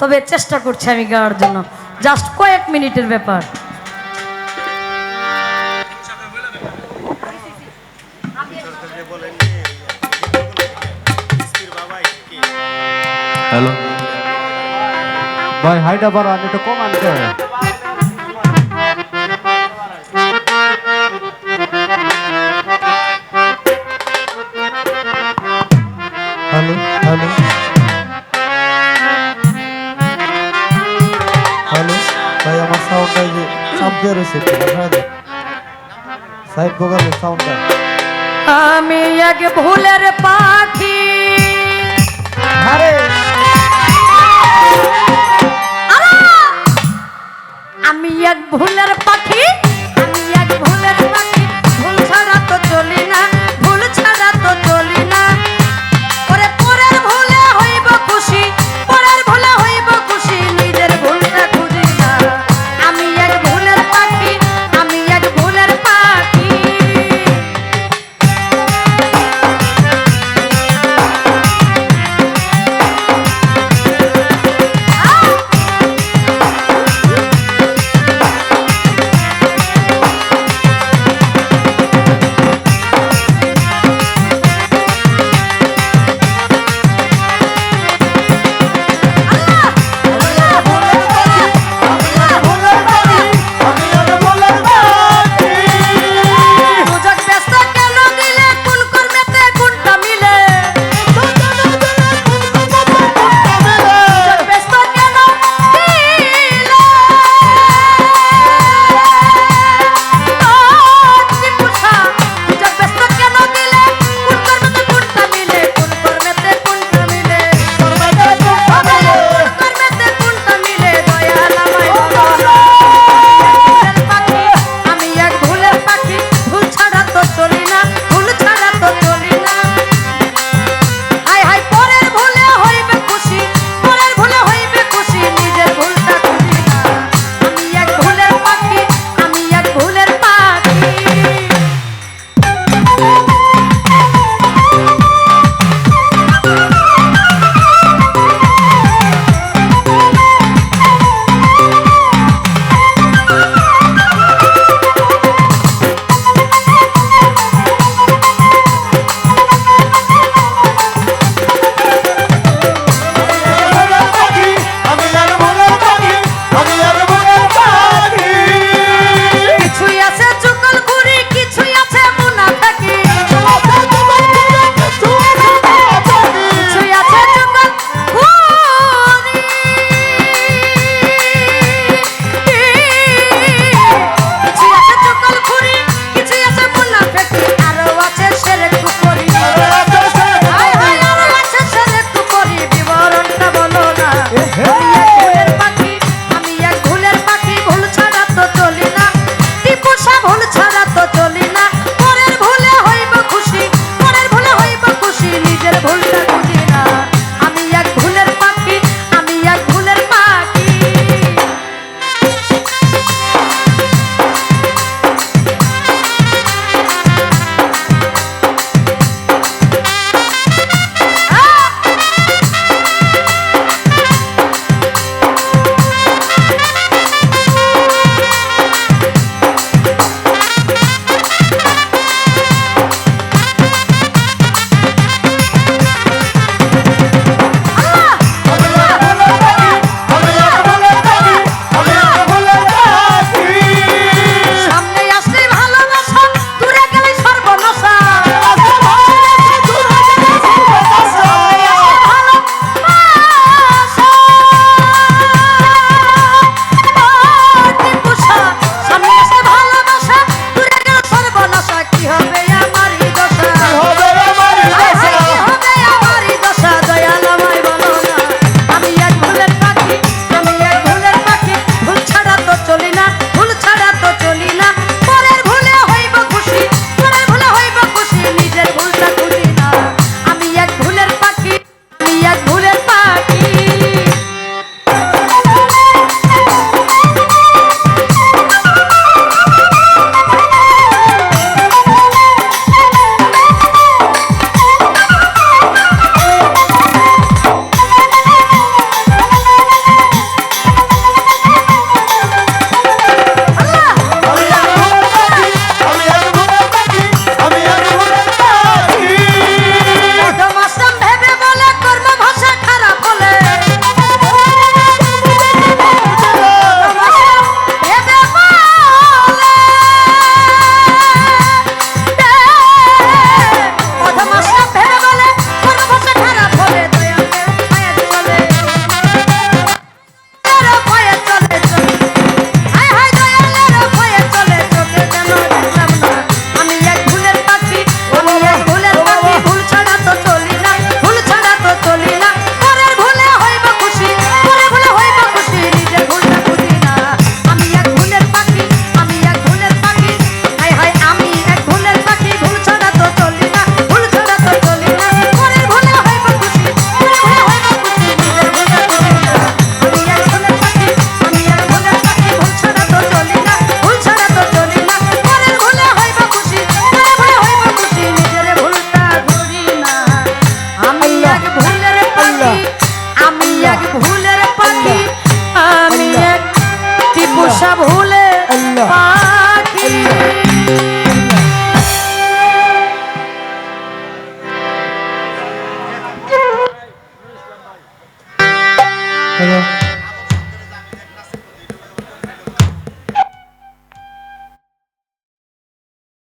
তবে চেষ্টা করছি আমি গাওয়ার জন্য। জাস্ট কয়েক মিনিটের ব্যাপার। হ্যালো ভাই, হাইটা আমি একটু কম আনতে সাইড গোগালের সাউন্ডটা আমি এক ভুলের পাখি। আরে। আমি এক ভুলের পাখি।